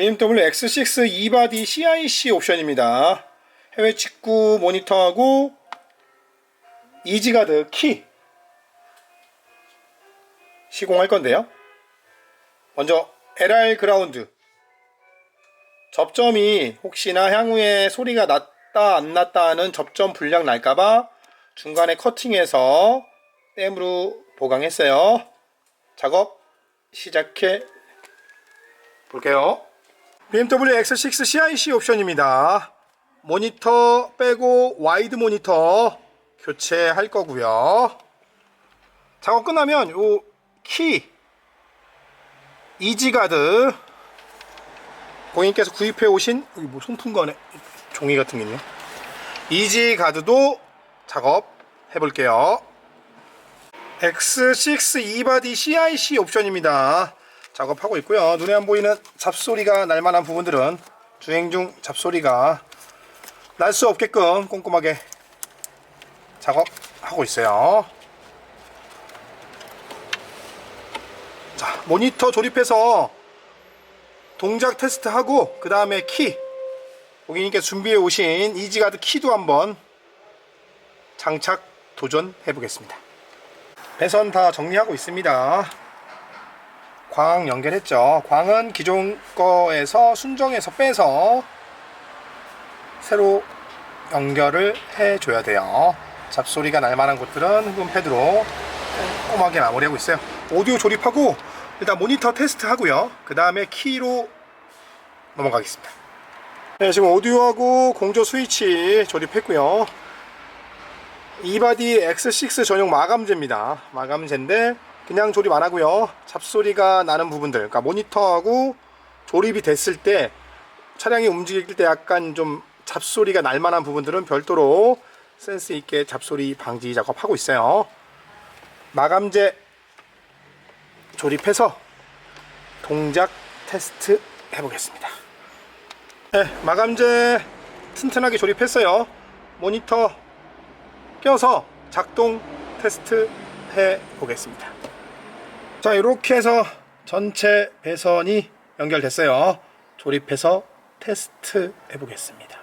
BMW X6 e바디 CIC 옵션입니다. 해외 직구 모니터하고 이지가드 키 시공할 건데요. 먼저 LR 그라운드 접점이 혹시나 향후에 소리가 났다 안 났다 하는 접점 불량 날까봐 중간에 커팅해서 댐으로 보강했어요. 작업 시작해 볼게요. BMW X6 CIC 옵션입니다. 모니터 빼고 와이드 모니터 교체할 거고요. 작업 끝나면 요 키 이지가드 고객님께서 구입해 오신 여기 뭐 송풍 거네 종이 같은 게 있네요. 이지가드도 작업 해 볼게요. X6 e바디 CIC 옵션입니다. 작업하고 있고요. 눈에 안 보이는 잡소리가 날 만한 부분들은 주행 중 잡소리가 날 수 없게끔 꼼꼼하게 작업하고 있어요. 모니터 조립해서 동작 테스트하고 그 다음에 키 고객님께 준비해 오신 이지가드 키도 한번 장착 도전해 보겠습니다. 배선 다 정리하고 있습니다. 광 연결했죠. 광은 기존 거에서 순정에서 빼서 새로 연결을 해 줘야 돼요. 잡소리가 날 만한 곳들은 흡음 패드로 꼼꼼하게 마무리하고 있어요. 오디오 조립하고 일단 모니터 테스트 하고요. 그 다음에 키로 넘어가겠습니다. 네, 지금 오디오하고 공조 스위치 조립했고요. 이바디 X6 전용 마감재입니다. 마감재인데 그냥 조립 안 하고요. 잡소리가 나는 부분들, 그러니까 모니터하고 조립이 됐을 때 차량이 움직일 때 약간 좀 잡소리가 날 만한 부분들은 별도로 센스 있게 잡소리 방지 작업하고 있어요. 마감재 조립해서 동작 테스트 해보겠습니다. 네, 마감재 튼튼하게 조립했어요. 모니터 껴서 작동 테스트 해 보겠습니다. 자, 이렇게 해서 전체 배선이 연결됐어요. 조립해서 테스트 해 보겠습니다.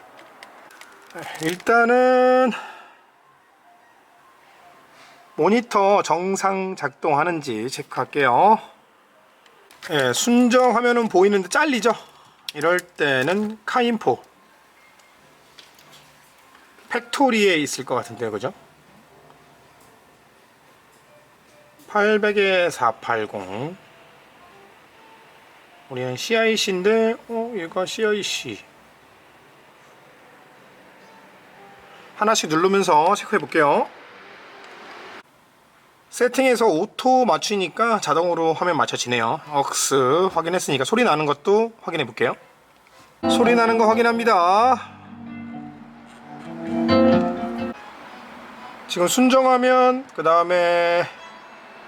일단은 모니터 정상 작동하는지 체크할게요. 예, 순정 화면은 보이는데 잘리죠? 이럴 때는 카인포 팩토리에 있을 것 같은데요, 그죠? 800에 480 우리는 CIC인데 어 얘가 CIC 하나씩 누르면서 체크해 볼게요 세팅에서 오토 맞추니까 자동으로 화면 맞춰지네요. 억스 확인했으니까 소리 나는 것도 확인해 볼게요. 소리 나는 거 확인합니다. 지금 순정하면 그 다음에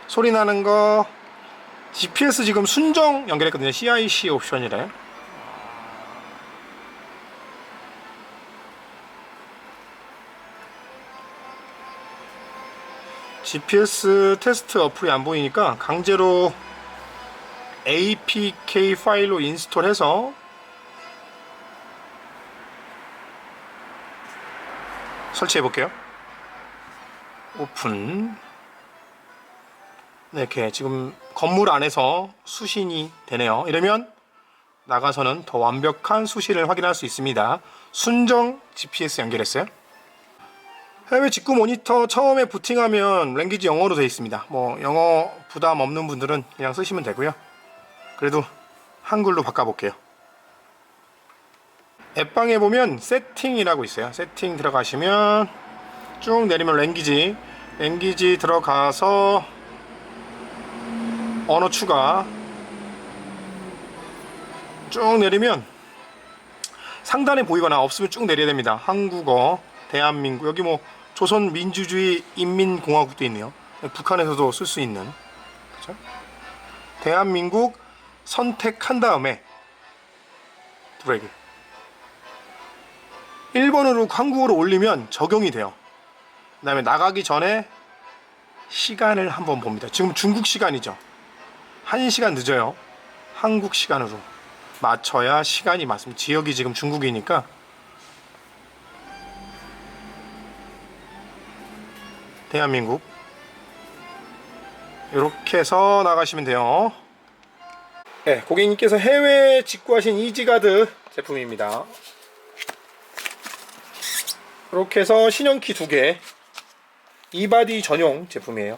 소리 나는 거 GPS 지금 순정 연결했거든요. CIC 옵션이래 GPS 테스트 어플이 안 보이니까 강제로 APK 파일로 인스톨해서 설치해 볼게요. 오픈. 네, 이렇게 지금 건물 안에서 수신이 되네요. 이러면 나가서는 더 완벽한 수신을 확인할 수 있습니다. 순정 GPS 연결했어요. 해외 직구 모니터 처음에 부팅하면 랭귀지 영어로 되어 있습니다. 뭐 영어 부담 없는 분들은 그냥 쓰시면 되고요. 그래도 한글로 바꿔볼게요. 앱방에 보면 세팅이라고 있어요. 세팅 들어가시면 쭉 내리면 랭귀지, 랭귀지 들어가서 언어 추가 쭉 내리면 상단에 보이거나 없으면 쭉 내려야 됩니다. 한국어, 대한민국 여기 뭐 조선민주주의 인민공화국도 있네요. 북한에서도 쓸 수 있는 그죠? 대한민국 선택한 다음에 드래그 1번으로 한국어로 올리면 적용이 돼요. 그 다음에 나가기 전에 시간을 한번 봅니다. 지금 중국 시간이죠. 1시간 늦어요. 한국 시간으로 맞춰야 시간이 맞습니다. 지역이 지금 중국이니까 대한민국 이렇게 해서 나가시면 돼요. 네, 고객님께서 해외에 직구하신 이지가드 제품입니다. 이렇게 해서 신형키 두 개, 이바디 전용 제품이에요.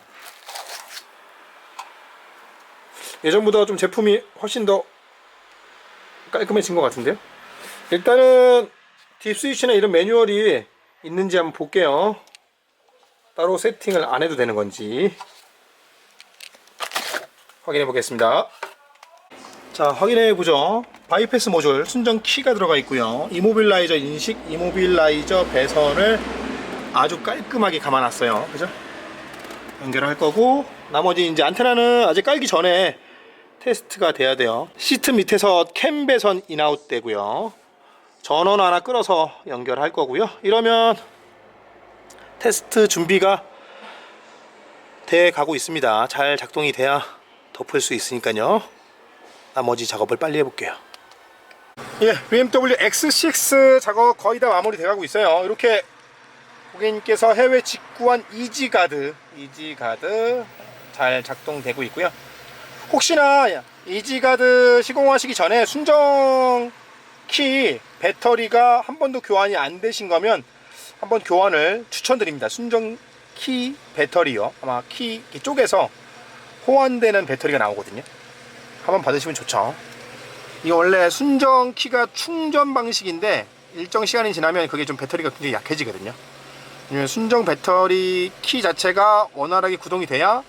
예전보다 좀 제품이 훨씬 더 깔끔해진 것 같은데요. 일단은 딥 스위치나 이런 매뉴얼이 있는지 한번 볼게요. 따로 세팅을 안 해도 되는 건지 확인해 보겠습니다. 자, 확인해 보죠. 바이패스 모듈 순정 키가 들어가 있고요. 이모빌라이저 인식, 이모빌라이저 배선을 아주 깔끔하게 감아놨어요. 그죠? 연결할 거고 나머지 이제 안테나는 아직 깔기 전에 테스트가 돼야 돼요. 시트 밑에서 캠 배선 인아웃 되고요. 전원 하나 끌어서 연결할 거고요. 이러면 테스트 준비가 돼 가고 있습니다. 잘 작동이 돼야 덮을 수 있으니까요. 나머지 작업을 빨리 해볼게요. 예, BMW X6 작업 거의 다 마무리 돼가고 있어요. 이렇게 고객님께서 해외 직구한 이지가드, 이지가드 잘 작동되고 있고요. 혹시나 이지가드 시공하시기 전에 순정 키 배터리가 한 번도 교환이 안 되신 거면 한번 교환을 추천드립니다. 순정 키 배터리요. 아마 키 쪽에서 호환되는 배터리가 나오거든요. 한번 받으시면 좋죠. 이게 원래 순정 키가 충전 방식인데 일정 시간이 지나면 그게 좀 배터리가 굉장히 약해지거든요. 순정 배터리 키 자체가 원활하게 구동이 돼야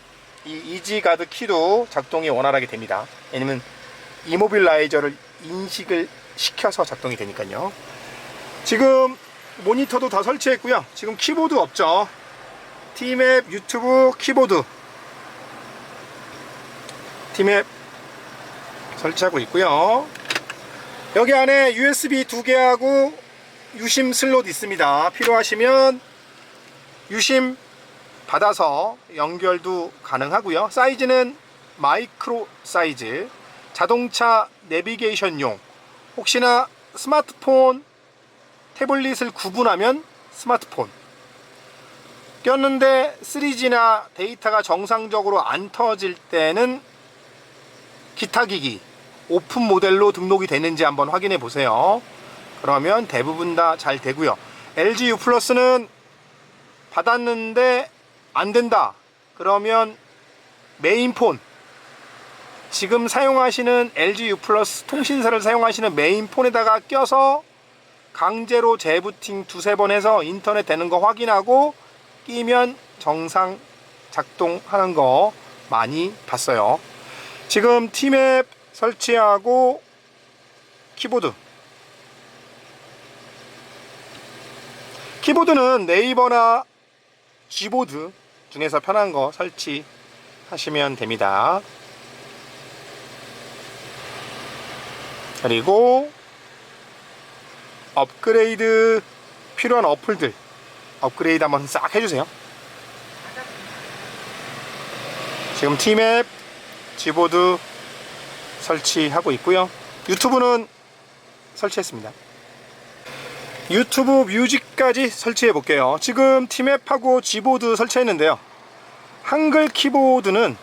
이 이지가드 키도 작동이 원활하게 됩니다. 왜냐면 이모빌라이저를 인식을 시켜서 작동이 되니까요. 지금 모니터도 다 설치했고요. 지금 키보드 없죠. 티맵 유튜브 키보드 티맵 설치하고 있고요. 여기 안에 USB 두 개하고 유심 슬롯 있습니다. 필요하시면 유심 받아서 연결도 가능하고요. 사이즈는 마이크로 사이즈, 자동차 내비게이션용, 혹시나 스마트폰, 태블릿을 구분하면 스마트폰. 꼈는데 3G나 데이터가 정상적으로 안 터질 때는 기타 기기 오픈 모델로 등록이 되는지 한번 확인해 보세요. 그러면 대부분 다 잘 되고요. LG U 플러스는 받았는데 안 된다. 그러면 메인폰 지금 사용하시는 LG U 플러스 통신사를 사용하시는 메인폰에다가 껴서 강제로 재부팅 두세 번 해서 인터넷 되는 거 확인하고 끼면 정상 작동하는 거 많이 봤어요. 지금 티맵 설치하고 키보드 키보드는 네이버나 G보드 중에서 편한 거 설치하시면 됩니다. 그리고 업그레이드 필요한 어플들 업그레이드 한번 싹 해주세요. 지금 티맵 G보드 설치하고 있고요. 유튜브는 설치했습니다. 유튜브 뮤직까지 설치해 볼게요. 지금 티맵하고 G보드 설치했는데요. 한글 키보드는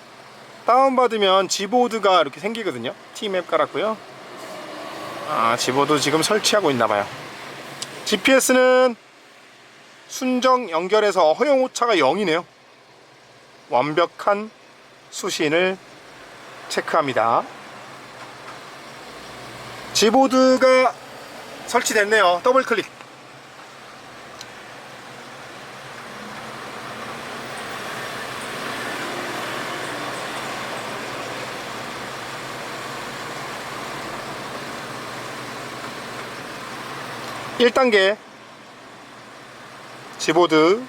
다운받으면 G보드가 이렇게 생기거든요. 티맵 깔았고요. 아, G보드 지금 설치하고 있나봐요. GPS는 순정 연결해서 허용 오차가 0이네요. 완벽한 수신을 체크합니다. G보드가 설치됐네요. 더블 클릭. 일단계 G보드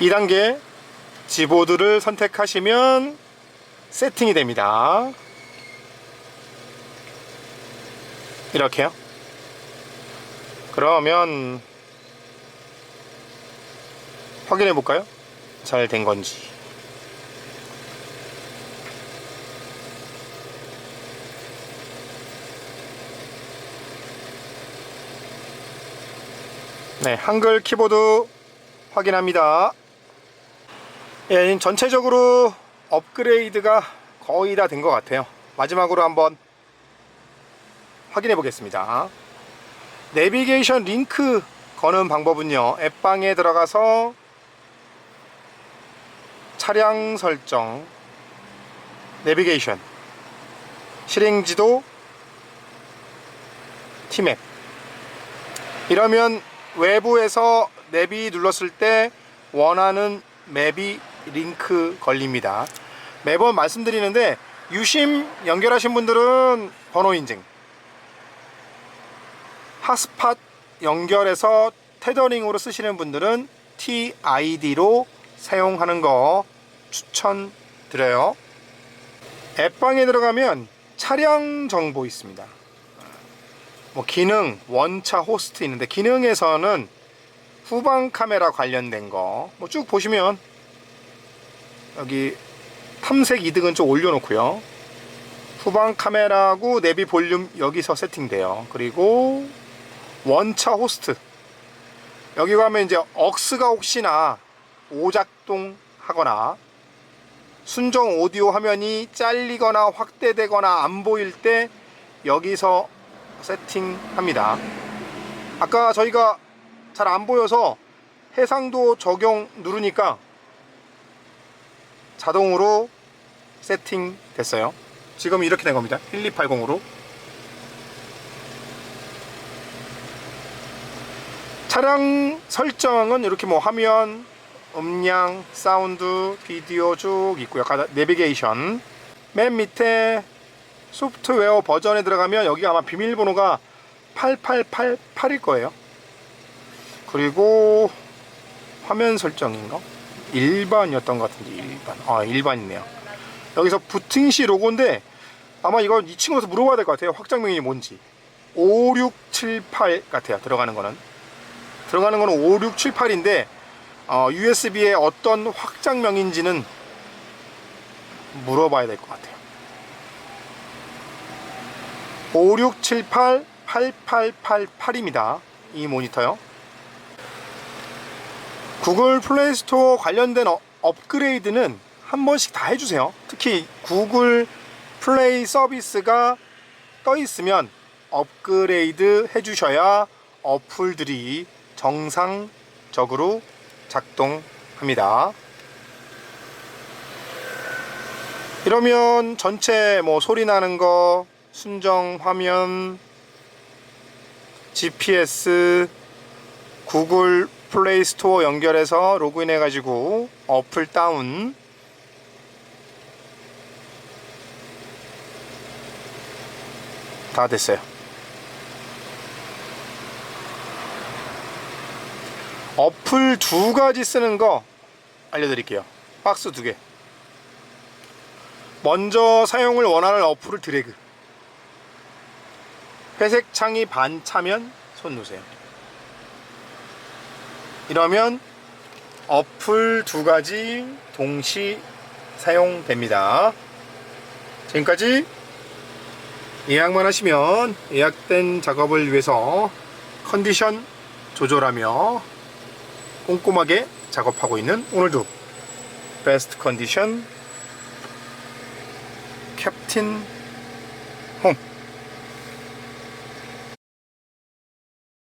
2단계 지보드를 선택하시면 세팅이 됩니다. 이렇게요. 그러면 확인해 볼까요? 잘 된 건지. 네, 한글 키보드 확인합니다. 예, 전체적으로 업그레이드가 거의 다 된 것 같아요. 마지막으로 한번 확인해 보겠습니다. 내비게이션 링크 거는 방법은요. 앱방에 들어가서 차량 설정, 내비게이션, 실행지도, 티맵. 이러면 외부에서 내비 눌렀을 때 원하는 맵이 링크 걸립니다. 매번 말씀드리는데 유심 연결하신 분들은 번호 인증, 핫스팟 연결해서 테더링으로 쓰시는 분들은 TID로 사용하는 거 추천드려요. 앱방에 들어가면 차량 정보 있습니다. 뭐 기능, 원차 호스트 있는데 기능에서는 후방 카메라 관련된 거 뭐 쭉 보시면 여기 탐색 이득은 좀 올려놓고요. 후방 카메라하고 내비 볼륨 여기서 세팅돼요. 그리고 원차 호스트 여기 가면 이제 억스가 혹시나 오작동 하거나 순정 오디오 화면이 잘리거나 확대되거나 안 보일 때 여기서 세팅합니다. 아까 저희가 잘 안 보여서 해상도 적용 누르니까 자동으로 세팅 됐어요. 지금 이렇게 된 겁니다. 1280으로. 차량 설정은 이렇게 뭐 화면, 음량, 사운드, 비디오 쭉 있고요. 내비게이션. 맨 밑에 소프트웨어 버전에 들어가면 여기가 아마 비밀번호가 8888일 거예요. 그리고 화면 설정인가? 일반이었던 것 같은데 일반. 아 일반이네요. 여기서 부팅시 로고인데 아마 이거 이 친구한테 물어봐야 될 것 같아요. 확장명이 뭔지. 5678 같아요. 들어가는 거는. 들어가는 거는 5678인데 어, USB의 어떤 확장명인지는 물어봐야 될 것 같아요. 5678 8888입니다. 이 모니터요. 구글 플레이 스토어 관련된 어- 업그레이드는 한 번씩 다 해주세요. 특히 구글 플레이 서비스가 떠 있으면 업그레이드 해주셔야 어플들이 정상적으로 작동합니다. 이러면 전체 뭐 소리 나는 거, 순정 화면, GPS, 구글 플레이 스토어 연결해서 로그인 해 가지고 어플 다운 다 됐어요. 어플 두 가지 쓰는 거 알려드릴게요. 박스 두 개. 먼저 사용을 원하는 어플을 드래그. 회색 창이 반 차면 손 놓으세요. 이러면 어플 두 가지 동시 사용됩니다. 지금까지 예약만 하시면 예약된 작업을 위해서 컨디션 조절하며 꼼꼼하게 작업하고 있는 오늘도 베스트 컨디션 캡틴 홈